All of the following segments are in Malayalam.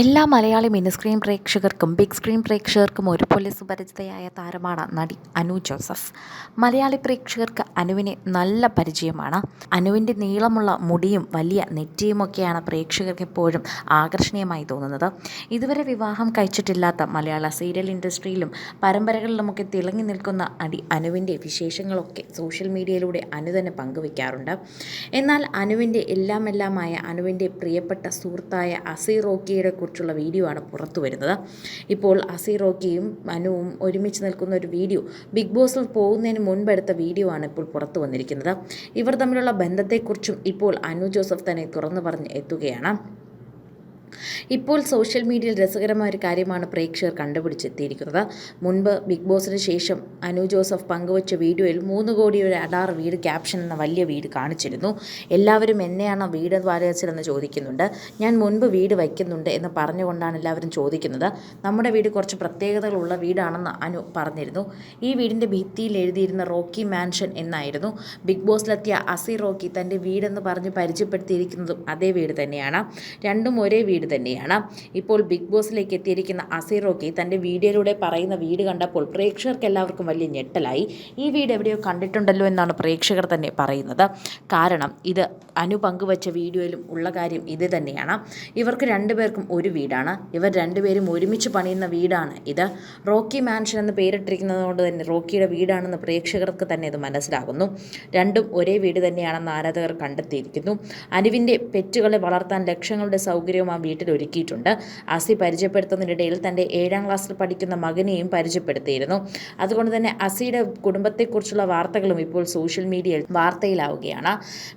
എല്ലാ മലയാളി മിനി സ്ക്രീൻ പ്രേക്ഷകർക്കും ബിഗ് സ്ക്രീൻ പ്രേക്ഷകർക്കും ഒരുപോലെ സുപരിചിതയായ താരമാണ് നടി അനു ജോസഫ്. മലയാളി പ്രേക്ഷകർക്ക് അനുവിനെ നല്ല പരിചയമാണ്. അനുവിന്റെ നീളമുള്ള മുടിയും വലിയ നെറ്റിയുമൊക്കെയാണ് പ്രേക്ഷകർക്ക് എപ്പോഴും ആകർഷണീയമായി തോന്നുന്നത്. ഇതുവരെ വിവാഹം കഴിച്ചിട്ടില്ലാത്ത മലയാള സീരിയൽ ഇൻഡസ്ട്രിയിലും പരമ്പരകളിലുമൊക്കെ തിളങ്ങി നിൽക്കുന്ന അടി അനുവിന്റെ വിശേഷങ്ങളൊക്കെ സോഷ്യൽ മീഡിയയിലൂടെ അനു തന്നെ പങ്കുവയ്ക്കാറുണ്ട് എന്നാൽ അനുവിന്റെ എല്ലാമെല്ലാമായ അനുവിന്റെ പ്രിയപ്പെട്ട സുഹൃത്തായ അസീർ റോക്കിയുടെ കുറിച്ചുള്ള വീഡിയോ ആണ് പുറത്തു വരുന്നത്. ഇപ്പോൾ അസീറോക്കിയും മനുവും ഒരുമിച്ച് നിൽക്കുന്ന ഒരു വീഡിയോ ബിഗ് ബോസിൽ പോകുന്നതിന് മുൻപെടുത്ത വീഡിയോ ആണ് ഇപ്പോൾ പുറത്തു വന്നിരിക്കുന്നത്. ഇവർ തമ്മിലുള്ള ബന്ധത്തെക്കുറിച്ചും ഇപ്പോൾ അനു ജോസഫ് തന്നെ തുറന്നു പറഞ്ഞ് എത്തുകയാണ്. ഇപ്പോൾ സോഷ്യൽ മീഡിയയിൽ രസകരമായ ഒരു കാര്യമാണ് പ്രേക്ഷകർ കണ്ടുപിടിച്ചെത്തിയിരിക്കുന്നത്. മുൻപ് ബിഗ് ബോസിന് ശേഷം അനു ജോസഫ് പങ്കുവച്ച വീഡിയോയിൽ മൂന്ന് കോടിയുടെ അടാർ വീട് ക്യാപ്ഷൻ എന്ന വലിയ വീട് കാണിച്ചിരുന്നു. എല്ലാവരും എന്നെയാണ് വീട് വാരച്ചതെന്ന് ചോദിക്കുന്നുണ്ട്? ഞാൻ മുൻപ് വീട് വയ്ക്കുന്നുണ്ട് എന്ന് പറഞ്ഞുകൊണ്ടാണ് എല്ലാവരും ചോദിക്കുന്നത്. നമ്മുടെ വീട് കുറച്ച് പ്രത്യേകതകളുള്ള വീടാണെന്ന് അനു പറഞ്ഞിരുന്നു. ഈ വീടിന്റെ ഭിത്തിയിൽ എഴുതിയിരുന്ന റോക്കി മാൻഷൻ എന്നായിരുന്നു. ബിഗ് ബോസിലെത്തിയ അസി റോക്കി തന്റെ വീടെന്ന് പറഞ്ഞ് പരിചയപ്പെടുത്തിയിരിക്കുന്നതും അതേ വീട് തന്നെയാണ്. രണ്ടും ഒരേ വീട് തന്നെയാണ് ഇപ്പോൾ ബിഗ് ബോസിലേക്ക് എത്തിയിരിക്കുന്ന അസീർ റോക്കി തന്റെ വീഡിയോയിലൂടെ പറയുന്ന വീട് കണ്ടപ്പോൾ പ്രേക്ഷകർക്ക് എല്ലാവർക്കും വലിയ ഞെട്ടലായി. ഈ വീട് എവിടെയോ കണ്ടിട്ടുണ്ടല്ലോ എന്നാണ് പ്രേക്ഷകർ തന്നെ പറയുന്നത്. കാരണം ഇത് അനു പങ്കുവച്ച വീഡിയോയിലും ഉള്ള കാര്യം ഇത് തന്നെയാണ്. ഇവർക്ക് രണ്ടുപേർക്കും ഒരു വീടാണ്. ഇവർ രണ്ടുപേരും ഒരുമിച്ച് പണിയുന്ന വീടാണ് ഇത്. റോക്കി മാൻഷൻ എന്ന് പേരിട്ടിരിക്കുന്നതുകൊണ്ട് തന്നെ റോക്കിയുടെ വീടാണെന്ന് പ്രേക്ഷകർക്ക് തന്നെ ഇത് മനസ്സിലാകുന്നു. രണ്ടും ഒരേ വീട് തന്നെയാണെന്ന് ആരാധകർ കണ്ടെത്തിയിരിക്കുന്നു. അനുവിന്റെ പെറ്റുകളെ വളർത്താൻ ലക്ഷങ്ങളുടെ സൗകര്യവും ആ വീട്ടിൽ ഒരുക്കിയിട്ടുണ്ട്. അസി പരിചയപ്പെടുത്തുന്നതിനിടയിൽ തന്റെ ഏഴാം ക്ലാസ്സിൽ പഠിക്കുന്ന മകനെയും പരിചയപ്പെടുത്തിയിരുന്നു. അതുകൊണ്ട് തന്നെ അസിയുടെ കുടുംബത്തെക്കുറിച്ചുള്ള വാർത്തകളും ഇപ്പോൾ സോഷ്യൽ മീഡിയയിൽ വാർത്തയിലാവുകയാണ്.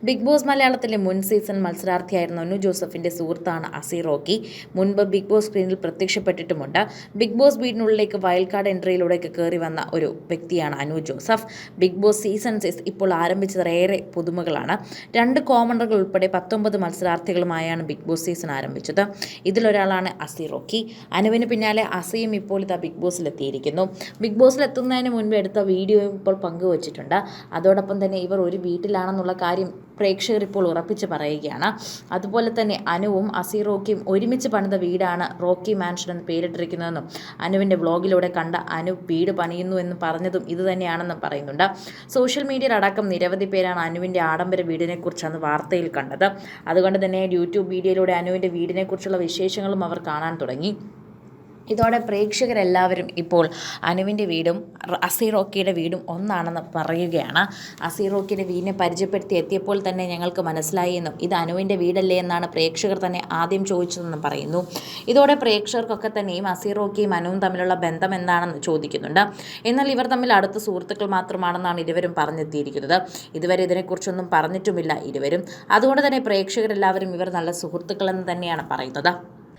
ബിഗ് ബോസ് മലയാളത്തിലെ മുൻ സീസൺ മത്സരാർത്ഥിയായിരുന്ന അനു ജോസഫിന്റെ സുഹൃത്താണ് അസി റോക്കി. മുൻപ് ബിഗ് ബോസ് സ്ക്രീനിൽ പ്രത്യക്ഷപ്പെട്ടിട്ടുമുണ്ട്. ബിഗ് ബോസ് വീടിനുള്ളിലേക്ക് വൈൽഡ് കാർഡ് എൻട്രിയിലൂടെയൊക്കെ കയറി വന്ന ഒരു വ്യക്തിയാണ് Anu Joseph. Big boss season ഇപ്പോൾ ആരംഭിച്ചത് ഏറെ പുതുമകളാണ്. രണ്ട് കോമണ്ടറുകൾ ഉൾപ്പെടെ പത്തൊമ്പത് മത്സരാർത്ഥികളുമായാണ് ബിഗ് ബോസ് സീസൺ ആരംഭിച്ചത്. ഇതിലൊരാളാണ് അസി റോക്കി. അനുവിന് പിന്നാലെ അസിയും ഇപ്പോൾ ഇതാ ബിഗ് ബോസിലെത്തിയിരിക്കുന്നു. ബിഗ് ബോസിലെത്തുന്നതിന് മുൻപ് എടുത്ത വീഡിയോയും ഇപ്പോൾ പങ്കുവച്ചിട്ടുണ്ട്. അതോടൊപ്പം തന്നെ ഇവർ ഒരു വീട്ടിലാണെന്നുള്ള കാര്യം പ്രേക്ഷകർ ഇപ്പോൾ ഉറപ്പിച്ച് പറയുകയാണ്. അതുപോലെ തന്നെ അനുവും അസീറോക്കിയും ഒരുമിച്ച് പണിത വീടാണ് റോക്കി മാൻഷൻ എന്ന് പേരിട്ടിരിക്കുന്നതെന്നും അനുവിന്റെ വ്ളോഗിലൂടെ കണ്ട അനു വീട് പണിയുന്നു എന്ന് പറഞ്ഞതും ഇത് തന്നെയാണെന്നും പറയുന്നുണ്ട്. സോഷ്യൽ മീഡിയയിലടക്കം നിരവധി പേരാണ് അനുവിന്റെ ആഡംബര വീടിനെക്കുറിച്ചാണ് വാർത്തയിൽ കണ്ടത്. അതുകൊണ്ട് തന്നെ യൂട്യൂബ് വീഡിയോയിലൂടെ അനുവിന്റെ വീടിനെക്കുറിച്ചുള്ള വിശേഷങ്ങളും അവർ കാണാൻ തുടങ്ങി. ഇതോടെ പ്രേക്ഷകരെല്ലാവരും ഇപ്പോൾ അനുവിന്റെ വീടും അസീറോക്കിയുടെ വീടും ഒന്നാണെന്ന് പറയുകയാണ്. അസീറോക്കിയുടെ വീടിനെ പരിചയപ്പെടുത്തി എത്തിയപ്പോൾ തന്നെ ഞങ്ങൾക്ക് മനസ്സിലായി എന്നും ഇത് അനുവിന്റെ വീടല്ലേ എന്നാണ് പ്രേക്ഷകർ തന്നെ ആദ്യം ചോദിച്ചതെന്നും പറയുന്നു. ഇതോടെ പ്രേക്ഷകർക്കൊക്കെ തന്നെയും അസീറോക്കിയും അനുവും തമ്മിലുള്ള ബന്ധം എന്താണെന്ന് ചോദിക്കുന്നുണ്ട്. എന്നാൽ ഇവർ തമ്മിൽ അടുത്ത സുഹൃത്തുക്കൾ മാത്രമാണെന്നാണ് ഇരുവരും പറഞ്ഞെത്തിയിരിക്കുന്നത്. ഇതുവരെ ഇതിനെക്കുറിച്ചൊന്നും പറഞ്ഞിട്ടുമില്ല ഇരുവരും. അതുകൊണ്ട് തന്നെ പ്രേക്ഷകരെല്ലാവരും ഇവർ നല്ല സുഹൃത്തുക്കളെന്ന് തന്നെയാണ് പറയുന്നത്.